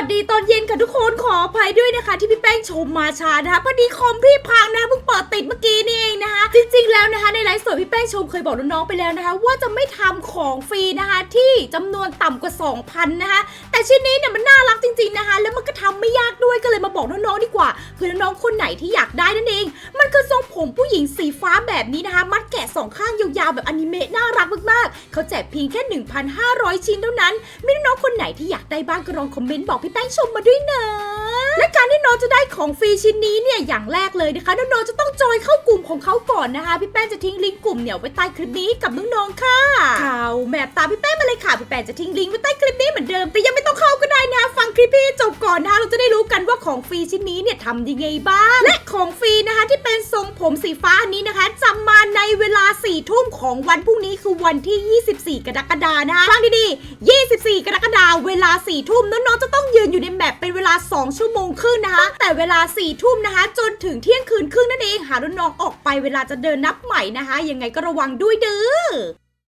วัสดีตอนเย็นค่ะทุกคนขออภัยด้วยนะคะ ที่พี่แป้งชมมาช้านะคะพอดีคอมพี่พังนะคะเพิ่งเปิดติดเมื่อกี้นี่เองนะคะ แล้วนะคะในไลฟ์สดพี่แป้งชมเคยบอกน้องๆไปแล้วนะคะ ว่าจะไม่ทำของฟรีนะคะ ที่จำนวนต่ำกว่า 2,000 นะคะ แต่ชิ้นนี้เนี่ยมันน่ารักจริง ๆนะคะ แล้วมันก็ทำไม่ยากด้วยก็เลยมาบอกน้องๆดีกว่าเพื่อน้องๆคนไหนที่อยากได้นั่นเอง มันคือทรงผมผู้หญิงสีฟ้าแบบนี้นะคะ มัดแกะสองข้างยาวๆแบบอนิเมะน่ารักมากๆเขาแจกเพียงแค่ 1,500 ชิ้นเท่านั้นมีน้องๆคนไหนที่อยากได้บ้างก็ลองคอมเมนต์บอกพี่แป้งชมมาด้วยนะและการที่น้องจะได้ของฟรีชิ้นนี้เนี่ยอย่างแรกเลยนะคะน้องๆจะต้องจอยเข้ากลุ่มของเขาก่อนนะคะพี่แป้งจะทิ้งลิงก์กลุ่มเนี่ยไว้ใต้คลิปนี้กับน้องๆค่ะข่าวแมปตามพี่แป้งมาเลยค่ะพี่แป้งจะทิ้งลิงก์ไว้ใต้คลิปนี้เหมือนเดิม แต่ยังไม่ต้องเข้าก็ได้นะฟังคลิปพี่จบก่อนนะคะเราจะได้รู้กันว่าของฟรีชิ้นนี้เนี่ยทำยังไงบ้างและของฟรีนะคะที่เป็นทรงผมสีฟ้าอันนี้นะคะจะมาในเวลา4ี่ทุ่มของวันพรุ่งนี้คือวันที่ 24 กรกฎาคมนะคะฟังดีๆ 24 กร เวลา4ี่ทุ่มน้องๆจะต้องยืนอยู่ในแมปเป็นเวลา 2 ชั่วโมงครึ่งนะคะ แต่เวลา4ี่ทุ่มนะคะ จนถึงเที่ยงคืนครึ่งนั่นเองหาน้องๆออกไปเวลาจะเดินนับใหม่นะคะ ยังไงก็ระวังด้วยเด้อ